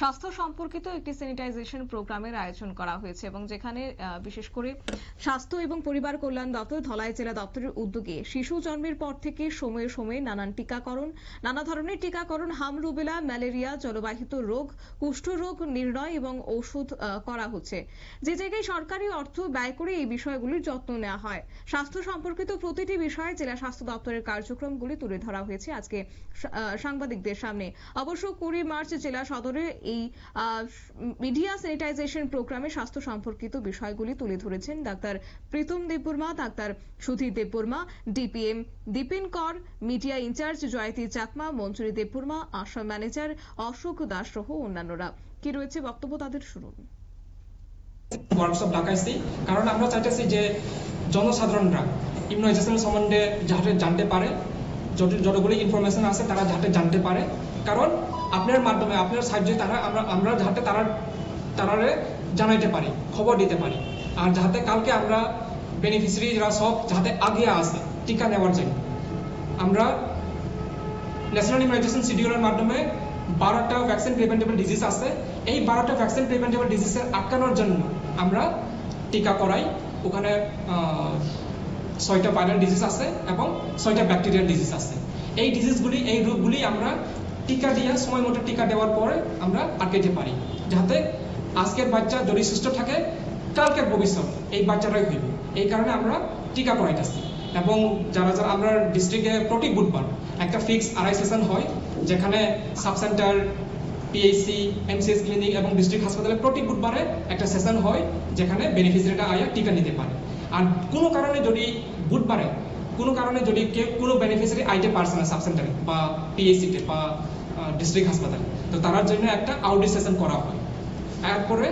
স্বাস্থ্য সম্পর্কিত একটি স্যানিটাইজেশন প্রোগ্রামের আয়োজন করা হয়েছে এবং যেখানে বিশেষ করে স্বাস্থ্য এবং পরিবার কল্যাণ দপ্তর, ধলাই জেলা দপ্তরের উদ্যোগে শিশু জন্মের পর থেকে সময়ে সময়ে নানান টিকাকরণ, নানা ধরনের টিকাকরণ, হাম রুবেলা, ম্যালেরিয়া, জলবাহিত রোগ কুষ্ঠরোগ নির্ণয় এবং ওষুধ করা হচ্ছে। যে জায়গায় সরকারি অর্থ ব্যয় করে এই বিষয়গুলির যত্ন নেওয়া হয়, স্বাস্থ্য সম্পর্কিত প্রতিটি বিষয়ে জেলা স্বাস্থ্য দপ্তরের কার্যক্রমগুলি তুলে ধরা হয়েছে আজকে সাংবাদিকদের সামনে। অবশ্য কুড়ি মার্চ জেলা সদরে এই মিডিয়া স্যানিটাইজেশন প্রোগ্রামে স্বাস্থ্য সম্পর্কিত বিষয়গুলি তুলে ধরেছেন doctor Pritam Debbarma, doctor Sudhir Debbarma, DPM Dipin Kar media incharge Jayati Chakma, Manjuri Debbarma ASHA manager Ashok Das সহ অন্যান্যরা। কি রয়েছে বক্তব্য তাদের শুনুন। ওয়ার্কশপ ডাকাইছি কারণ আমরা চাইতেছি যে জনসাধারণরা ইমিউনাইজেশন সম্বন্ধে যাতে জানতে পারে যতগুলি ইনফরমেশন আছে তারা যাতে জানতে পারে। কারণ আপনার মাধ্যমে, আপনার সাহায্যে তারা আমরা আমরা যাতে তারা, তারারে জানাইতে পারি, খবর দিতে পারি। আর যাতে কালকে আমরা বেনিফিশিয়ারিরা সব যাতে আগে আসে, টিকা নেওয়ার জন্য। আমরা ন্যাশনাল ইমিউনাইজেশন শিডিউলের মাধ্যমে বারোটা ভ্যাকসিন প্রিভেন্টেবল ডিজিজ আছে। এই বারোটা ভ্যাকসিন প্রিভেন্টেবল ডিজিজের আটকানোর জন্য আমরা টিকা করাই। ওখানে ছয়টা ভাইরাল ডিজিজ আছে এবং ছয়টা ব্যাকটেরিয়াল ডিজিজ আছে। এই ডিজিজগুলি এই রোগগুলি আমরা টিকা দিয়ে, সময় মতো টিকা দেওয়ার পরে আমরা আটকাইতে পারি। যাতে আজকের বাচ্চা যদি সুস্থ থাকে, কালকের ভবিষ্যৎ এই বাচ্চাটাই হইবে। এই কারণে আমরা টিকা করাইতেছি। এবং যারা যারা আমরা ডিস্ট্রিক্টে প্রতি বুধবার একটা ফিক্স আড়াই সেশন হয়, যেখানে sub centre PHC MCS clinic এবং ডিস্ট্রিক্ট হাসপাতালে প্রতি বুধবারে একটা সেশন হয়, যেখানে বেনিফিসিয়ারিটা আয়া টিকা নিতে পারে। আর কোনো কারণে যদি বুধবারে কোনো কারণে যদি কেউ কোনো বেনিফিসিয়ারি আইতে পারছে না সাব সেন্টারে বা পিএইচসিতে বা ডিস্ট্রিক্ট হাসপাতালে, তো তার জন্য একটা আউটডি সেশন করা হয়। এরপরে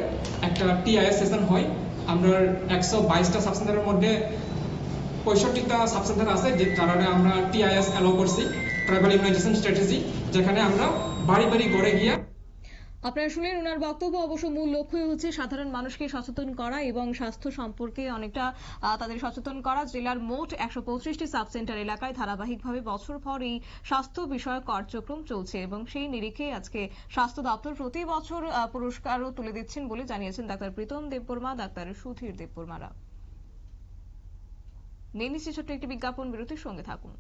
একটা টিআইএস সেশন হয়। আমরা একশো বাইশটা সাব সেন্টারের মধ্যে পঁয়ষট্টিটা সাবসেন্টার আছে, যে কারণে আমরা টিআইএস অ্যালো করছি। ট্রাইবাল ইমিউনাইজেশন স্ট্র্যাটেজি যেখানে আমরা বাড়ি বাড়ি গড়ে গিয়ে আপনারা শুনলেন ওনার বক্তব্য, অবশ্য মূল লক্ষ্যই হচ্ছে সাধারণ মানুষকে সচেতন করা এবং স্বাস্থ্য সম্পর্কে অনেকটা তাদের সচেতন করা। জেলার মোট একশো পঁচিশটি সাব সেন্টার এলাকায় ধারাবাহিকভাবে বছর পর এই স্বাস্থ্য বিষয়ক কার্যক্রম চলছে এবং সেই নিরিখে আজকে স্বাস্থ্য দপ্তর প্রতি বছর পুরস্কারও তুলে দিচ্ছেন বলে জানিয়েছেন ডাক্তার প্রীতম দেববর্মা, ডাক্তার সুধীর দেববর্মারা। নিয়ে ছোট্ট একটি বিজ্ঞাপন বিরতির সঙ্গে থাকুন।